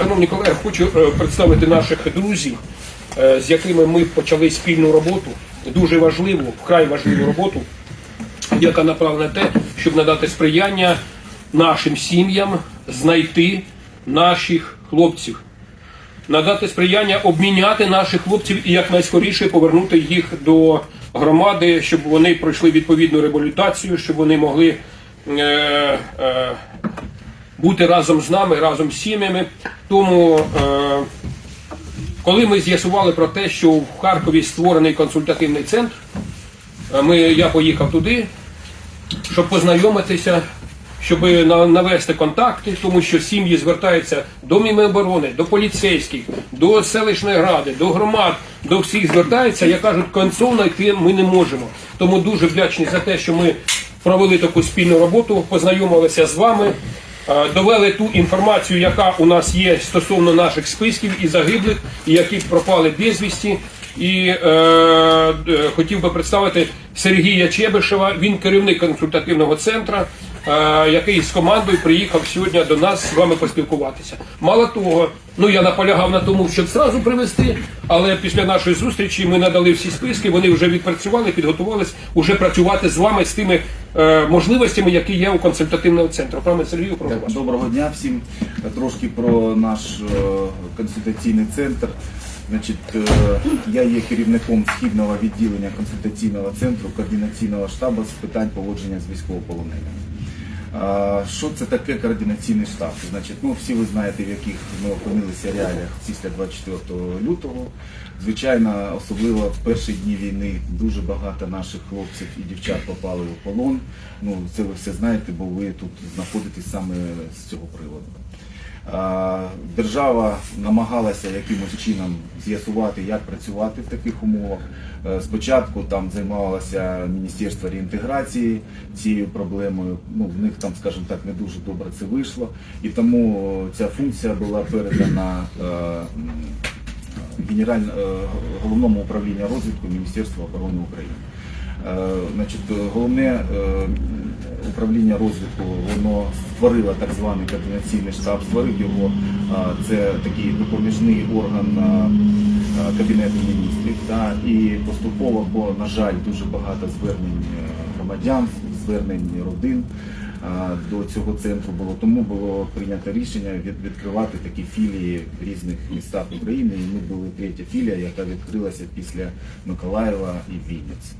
Шановні колеги, хочу е, представити наших друзів, е, з якими ми почали спільну роботу, дуже важливу, вкрай важливу роботу, яка направлена на те, щоб надати сприяння нашим сім'ям знайти наших хлопців, надати сприяння обміняти наших хлопців і якнайскоріше повернути їх до громади, щоб вони пройшли відповідну реабілітацію, щоб вони могли. Е, е, бути разом з нами, разом з сім'ями. Тому, е, коли ми з'ясували про те, що в Харкові створений консультативний центр, е, ми, я поїхав туди, щоб познайомитися, щоб навести контакти, тому що сім'ї звертаються до Міноборони, до поліцейських, до селищної ради, до громад, до всіх звертаються, як кажуть, концов знайти ми не можемо. Тому дуже вдячні за те, що ми провели таку спільну роботу, познайомилися з вами. Е, Довели ту інформацію, яка у нас є стосовно наших списків і загиблих, і які пропали безвісті. І е, е, хотів би представити Сергія Чебишева. Він керівник консультативного центру, який з командою приїхав сьогодні до нас з вами поспілкуватися. Мало того, ну я наполягав на тому, щоб зразу привезти, але після нашої зустрічі ми надали всі списки. Вони вже відпрацювали, підготувались уже працювати з вами з тими е, можливостями, які є у консультативного центру. Пане Сергію, прошу вас. Доброго дня всім. Трошки про наш е, консультаційний центр. Значить, е, я є керівником східного відділення консультаційного центру координаційного штабу з питань поводження з військовополоненими. Що це таке координаційний штаб? Значить, ну всі ви знаєте, в яких ми опинилися реаліях після 24 лютого. Звичайно, особливо в перші дні війни дуже багато наших хлопців і дівчат попали у полон. Ну це ви все знаєте, бо ви тут знаходитесь саме з цього приводу. Держава намагалася якимось чином з'ясувати, як працювати в таких умовах. Е, Спочатку там займалося Міністерство реінтеграції цією проблемою. Ну, в них там, скажімо так, не дуже добре це вийшло. І тому ця функція була передана е, генераль- е, головному управлінню розвитку Міністерства оборони України. Е, Значить, е, головне е, управління розвитку воно створило так званий координаційний штаб, створив його. Це такий допоміжний орган а, Кабінету міністрів. Та, і поступово, бо, на жаль, дуже багато звернень е, громадян, звернень родин до цього центру було. Тому було прийнято рішення від, відкривати такі філії в різних містах України. І ми були третя філія, яка відкрилася після Миколаєва і Вінниці.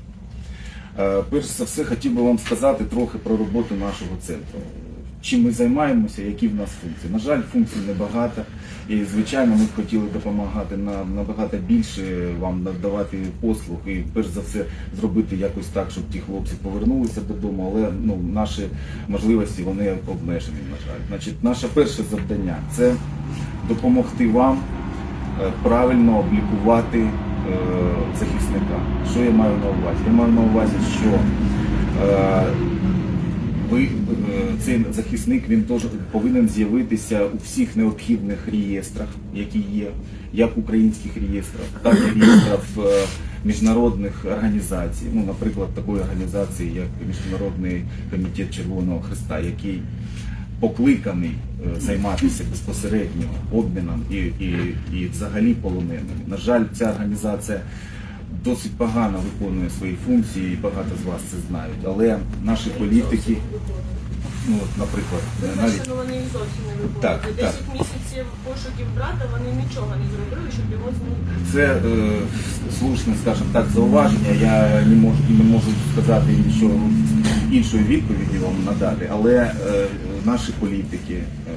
Е, Перш за все, хотів би вам сказати трохи про роботу нашого центру. Чим ми займаємося, які в нас функції. На жаль, функцій небагато. І, звичайно, ми б хотіли допомагати на набагато більше вам надавати послуг і перш за все зробити якось так, щоб ті хлопці повернулися додому, але ну, наші можливості вони обмежені, на жаль. Значить, наше перше завдання це допомогти вам е, правильно облікувати захисника. Що я маю на увазі? Я маю на увазі, що е, ви, е, цей захисник він теж повинен з'явитися у всіх необхідних реєстрах, які є, як українських реєстрах, так і реєстрах е, міжнародних організацій. Ну, наприклад, такої організації, як Міжнародний комітет Червоного Христа, який покликаний е, займатися безпосередньо обміном і, і, і взагалі полоненими. На жаль, ця організація досить погано виконує свої функції, і багато з вас це знають. Але наші політики, ну от, наприклад, навіть Перше, ну вони зовсім не виконують. Так, За так. місяців пошуків брата вони нічого не зробили, щоб його знайти. це е, слушне, скажімо так, зауваження. Я не можу не можу сказати нічого іншої відповіді вам надати, але е, наші політики, е,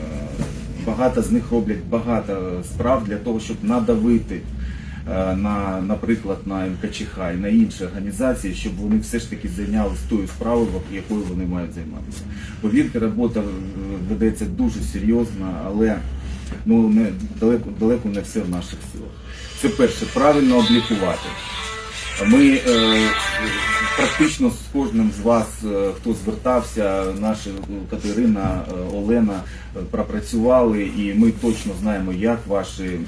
багато з них роблять багато справ для того, щоб надавити. е, На, наприклад, на МКЧХ і на інші організації, щоб вони все ж таки зайнялися тою справою, якою вони мають займатися. Повірте, робота е, ведеться дуже серйозно, але ну не далеко далеко не все в наших силах. Це перше, правильно облікувати. Ми е, практично з кожним з вас, е, хто звертався, наші ну, Катерина, е, Олена е, пропрацювали, і ми точно знаємо, як ваші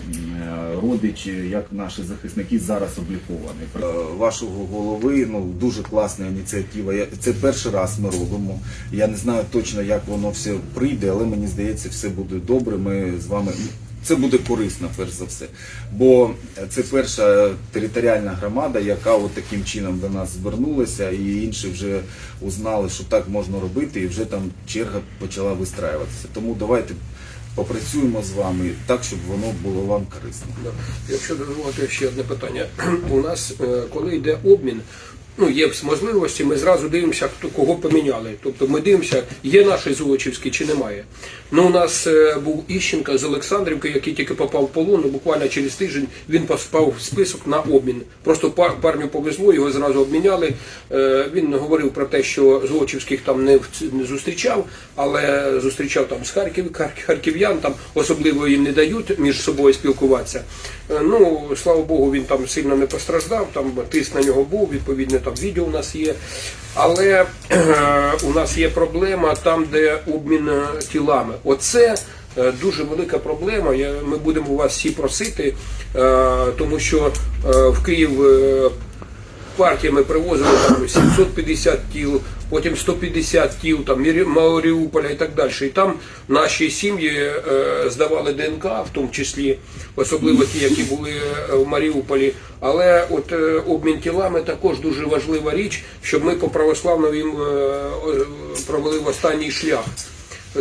родичі, як наші захисники зараз обліковані. Вашого голови ну дуже класна ініціатива. Це перший раз ми робимо. Я не знаю точно, як воно все прийде, але мені здається, все буде добре. Ми з вами Це буде корисно, перш за все. Бо це перша територіальна громада, яка от таким чином до нас звернулася, і інші вже узнали, що так можна робити, і вже там черга почала вистраюватися. Тому давайте попрацюємо з вами так, щоб воно було вам корисно. Якщо дозволити ще одне питання. У нас, е, коли йде обмін, ну є можливості, ми зразу дивимося, хто кого поміняли. Тобто ми дивимося, є наші Золочівські чи немає. Ну, у нас е, був Іщенко з Олександрівки, який тільки попав в полон, і буквально через тиждень він поспав в список на обмін. Просто пар, парню повезло, його зразу обміняли. Е, Він говорив про те, що Золочівських там не, не зустрічав, але зустрічав там з Харків, харків'ян, там особливо їм не дають між собою спілкуватися. Е, Ну, слава Богу, він там сильно не постраждав, там тиск на нього був, відповідно, там відео у нас є. Але е, у нас є проблема там, де обмін е, тілами. Оце е, дуже велика проблема. Ми будемо вас всі просити, тому що в Київ партіями привозили там 750 тіл, потім 150 тіл, там Маріуполя і так далі. І там наші сім'ї е, здавали ДНК, в тому числі, особливо ті, які були е, в Маріуполі. Але от е, обмін тілами також дуже важлива річ, щоб ми по православному їм провели в останній шлях.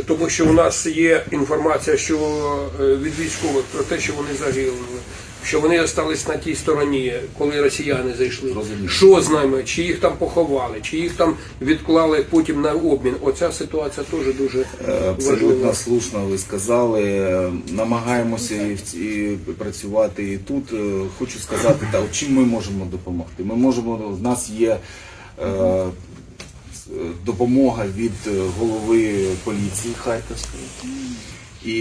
Тому що у нас є інформація, що від військових про те, що вони загинули, що вони залишились на тій стороні, коли росіяни зайшли. Зрозуміло. Що з ними? Чи їх там поховали, чи їх там відклали потім на обмін? Оця ситуація теж дуже Е, важлива. Абсолютно слушно ви сказали. Намагаємося і, і працювати і тут. Е, Хочу сказати, та, от чим ми можемо допомогти. Ми можемо, в нас є е, допомога від е, голови поліції Харківської. І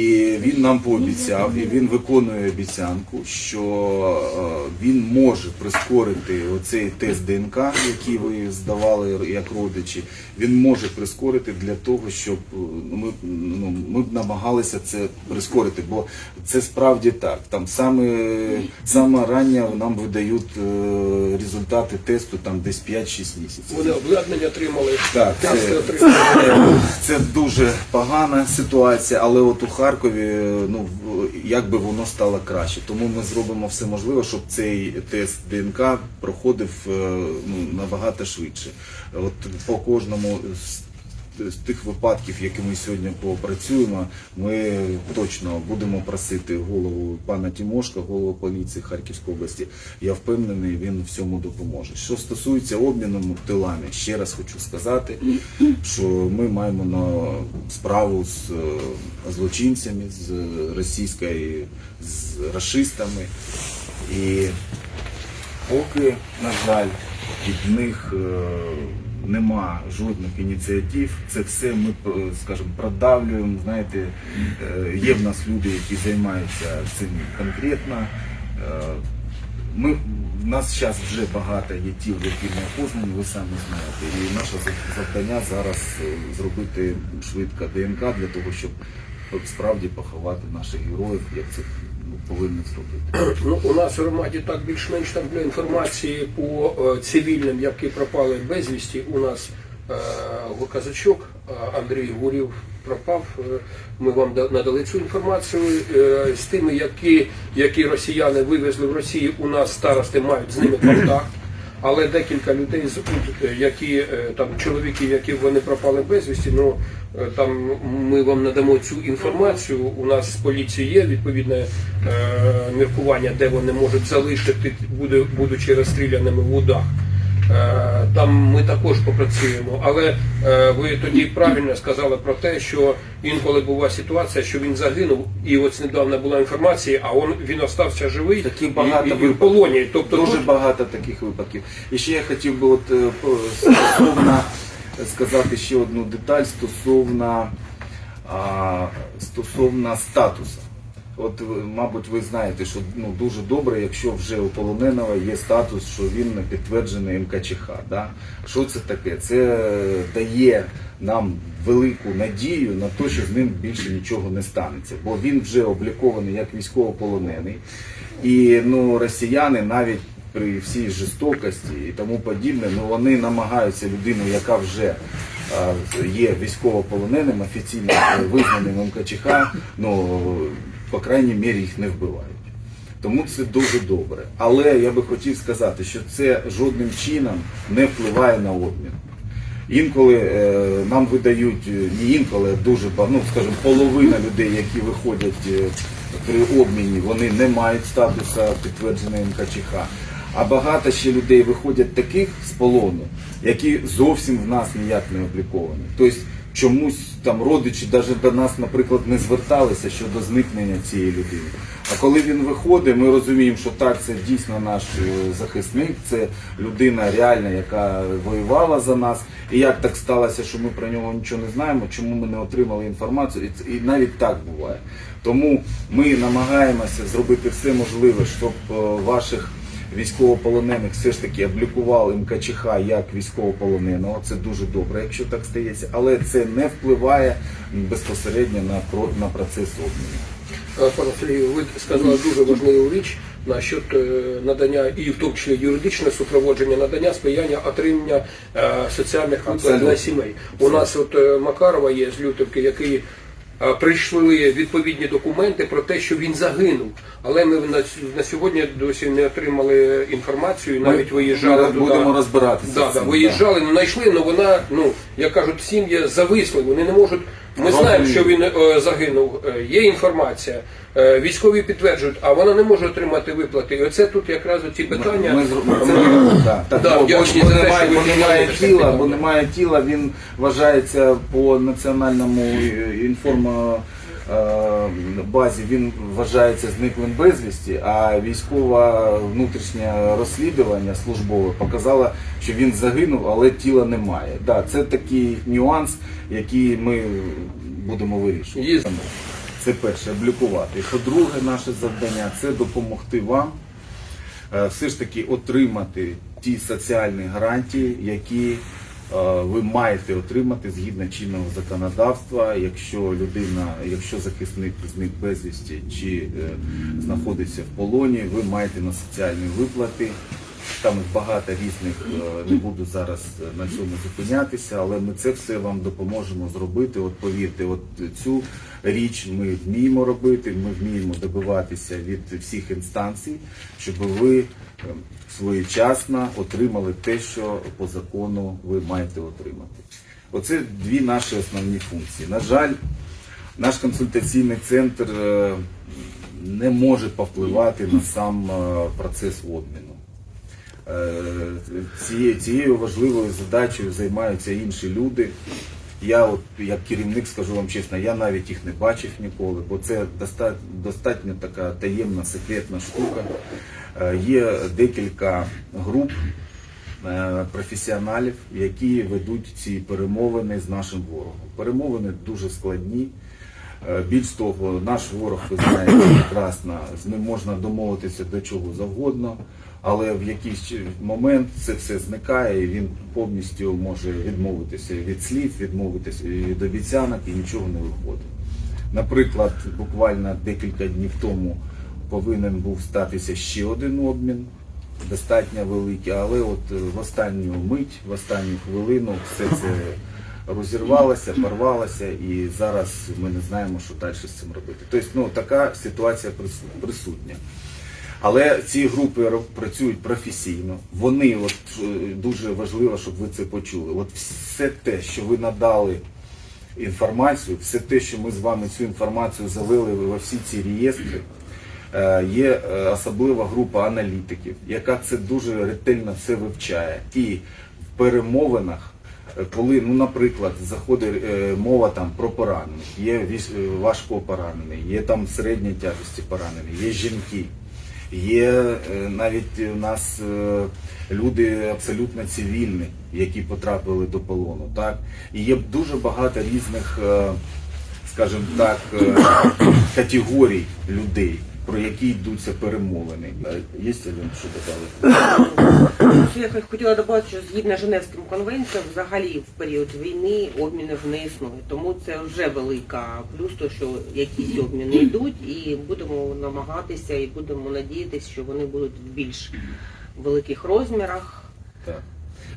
він нам пообіцяв, і він виконує обіцянку, що е, він може прискорити оцей тест ДНК, який ви здавали як родичі. Він може прискорити для того, щоб е, ми, ну, ми б намагалися це прискорити, бо це справді так. Там саме, саме рання нам видають е, результати тесту там десь 5-6 місяців. Вони обладнання отримали, Так, тести це- Це дуже погана ситуація, але от у Харкові ну як би воно стало краще. Тому ми зробимо все можливе, щоб цей тест ДНК проходив е, ну, набагато швидше. От по кожному з тих випадків, які ми сьогодні попрацюємо, ми точно будемо просити голову пана Тімошка, голову поліції Харківської області. Я впевнений, він всьому допоможе. Що стосується обміну тилами, ще раз хочу сказати, що ми маємо на справу з е, злочинцями, з російською, з расистами. І поки, на жаль, від них е, нема жодних ініціатив. Це все ми, е, скажімо, продавлюємо. Знаєте, е, є в нас люди, які займаються цим конкретно. Е, Ми, у нас зараз вже багато є тіл, які не опознані, ви самі знаєте. І наше завдання зараз зробити швидко ДНК для того, щоб справді поховати наших героїв, як це ну, повинні зробити. Ну, у нас в громаді так більш-менш там для інформації по е, цивільним, які пропали безвісті. У нас е, казачок е, Андрій Гурів пропав. Е, Ми вам да- надали цю інформацію. З тими, які, які росіяни вивезли в Росію, у нас старости мають з ними контакт. Але декілька людей з е, які е, там чоловіки, які вони пропали безвісті, ну е, там ми вам надамо цю інформацію. У нас з поліції є відповідне е, міркування, де вони можуть залишити, буде, будучи розстріляними в удах. Е, Там ми також попрацюємо, але е, ви тоді правильно сказали про те, що інколи була ситуація, що він загинув, і ось недавно була інформація, а он він остався живий Таких і- багато і, і в полоні. Тобто Дуже тут багато таких випадків. І ще я хотів би от, е, стосовно сказати ще одну деталь стосовно, стосовно статусу. От, мабуть, ви знаєте, що ну, дуже добре, якщо вже у полоненого є статус, що він не підтверджений МКЧХ. Да? Що це таке? Це дає нам велику надію на те, що з ним більше нічого не станеться, бо він вже облікований як військовополонений. І ну, росіяни навіть при всій жорстокості і тому подібне, ну вони намагаються людину, яка вже є військовополоненим, офіційно визнаним МКЧХ, ну по крайній мірі, їх не вбивають. Тому це дуже добре. Але я би хотів сказати, що це жодним чином не впливає на обмін. Інколи е, нам видають, е, не інколи, а дуже ну, скажімо, половина людей, які виходять е, при обміні, вони не мають статусу підтвердженої МКЧХ. А багато ще людей виходять таких з полону, які зовсім в нас ніяк не обліковані. Тобто чомусь там родичі навіть до нас, наприклад, не зверталися щодо зникнення цієї людини. А коли він виходить, ми розуміємо, що так, це дійсно наш е, захисник, це людина реальна, яка воювала за нас. І як так сталося, що ми про нього нічого не знаємо, чому ми не отримали інформацію, і навіть так буває. Тому ми намагаємося зробити все можливе, щоб е, ваших військовополонених все ж таки облікували МКЧХ як військовополоненого. Це дуже добре, якщо так стається, але це не впливає безпосередньо на, на процес обміну. Е, Пане Сергію, ви сказали дуже важливу річ насчет е, надання і в тому числі юридичне супроводження надання сприяння отримання е, соціальних виплат для сімей. У нас от Макарова є з Лютівки, який прийшли відповідні документи про те, що він загинув. Але ми на, на сьогодні досі не отримали інформацію, навіть виїжджали ми туди. будемо розбиратися. Да, з да, цим, виїжджали, не знайшли, але вона, ну, як кажуть, сім'я зависли, вони не можуть. Ми Розумію. знаємо, що він е, загинув. Е, Є інформація. Е, військові підтверджують, а вона не може отримати виплати. І оце тут якраз ці питання. Ми, зро- це так. Так, Да, бо, бо, вдячні за те, немає, що ви бо немає підняли тіла, бо немає тіла, він вважається по національному е, інформ е, базі, він вважається зниклим безвісті, а військове внутрішнє розслідування службове показало, що він загинув, але тіла немає. Да, це такий нюанс, який ми будемо вирішувати. Це перше, облікувати. По-друге, наше завдання це допомогти вам е, все ж таки отримати ті соціальні гарантії, які е, ви маєте отримати згідно чинного законодавства, якщо людина, якщо захисник зник безвісті чи е, знаходиться в полоні, ви маєте на соціальні виплати. Там багато різних, е, не буду зараз е, на цьому зупинятися, але ми це все вам допоможемо зробити. От повірте, от цю річ ми вміємо робити, ми вміємо добиватися від всіх інстанцій, щоб ви е, своєчасно отримали те, що по закону ви маєте отримати. Оце дві наші основні функції. На жаль, наш консультаційний центр не може повпливати на сам процес обміну. Е, Цією, цією важливою задачею займаються інші люди. Я, от, як керівник, скажу вам чесно, я навіть їх не бачив ніколи, бо це доста- достатньо така таємна, секретна штука. Е, Є декілька груп е, професіоналів, які ведуть ці перемовини з нашим ворогом. Перемовини дуже складні. Більш того, наш ворог, ви знаєте прекрасно, з ним можна домовитися до чого завгодно, але в якийсь момент це все зникає і він повністю може відмовитися від слів, відмовитися від обіцянок і нічого не виходить. Наприклад, буквально декілька днів тому повинен був статися ще один обмін, достатньо великий, але от е, в останню мить, в останню хвилину все це розірвалося, порвалося, і зараз ми не знаємо, що далі з цим робити. Тобто, ну, така ситуація прису- присутня. Але ці групи працюють професійно. Вони, от е, дуже важливо, щоб ви це почули. От все те, що ви надали інформацію, все те, що ми з вами цю інформацію завели во всі ці реєстри. е, Є е, особлива група аналітиків, яка це дуже ретельно все вивчає. І в перемовинах, коли, ну, наприклад, заходить мова там про поранених, є важко поранений, є там середньої тяжесті поранений, є жінки. Є е, навіть у нас е, люди абсолютно цивільні, які потрапили до полону. Так? І є дуже багато різних, е, скажімо так, категорій людей, про які йдуться перемовини. Є Альон, що додали? Я хотіла додати, що згідно Женевським конвенціям, взагалі в період війни обмінів не існує. Тому це вже велика плюс, то що якісь обміни йдуть, і будемо намагатися і будемо надіятися, що вони будуть в більш великих розмірах. Так.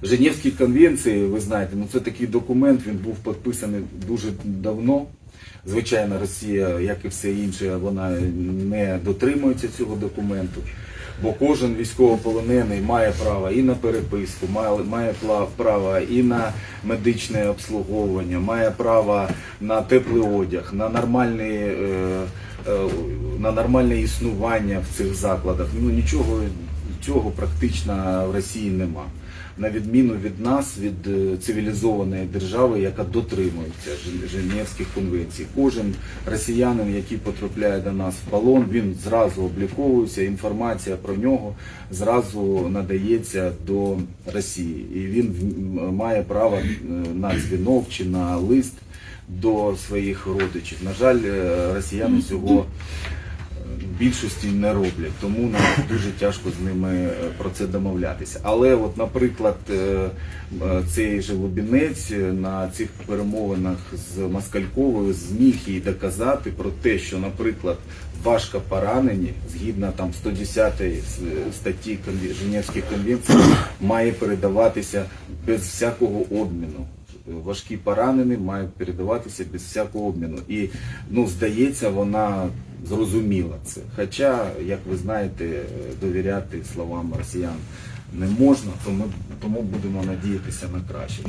Женевські конвенції, ви знаєте, ну це такий документ, він був підписаний дуже давно. Звичайно, Росія, як і все інше, вона не дотримується цього документу. Бо кожен військовополонений має право і на переписку, має, має право і на медичне обслуговування, має право на теплий одяг, на нормальні, е, е, на нормальне існування в цих закладах. Ну нічого цього практично в Росії нема. На відміну від нас, від е, цивілізованої держави, яка дотримується Жен- Женевських конвенцій. Кожен росіянин, який потрапляє до нас в полон, він зразу обліковується, інформація про нього зразу надається до Росії. І він має право е, на дзвінок чи на лист до своїх родичів. На жаль, е, росіяни цього більшості не роблять, тому нам дуже тяжко з ними е, про це домовлятися. Але, от, наприклад, е, е, цей же Лубінець на цих перемовинах з Москальковою зміг їй доказати про те, що, наприклад, важко поранені, згідно там 110 статті Конве- Женевських конвенцій, має передаватися без всякого обміну важкі поранені мають передаватися без всякого обміну. І ну, здається, вона зрозуміла це. Хоча, як ви знаєте, довіряти словам росіян не можна, тому, тому будемо надіятися на краще.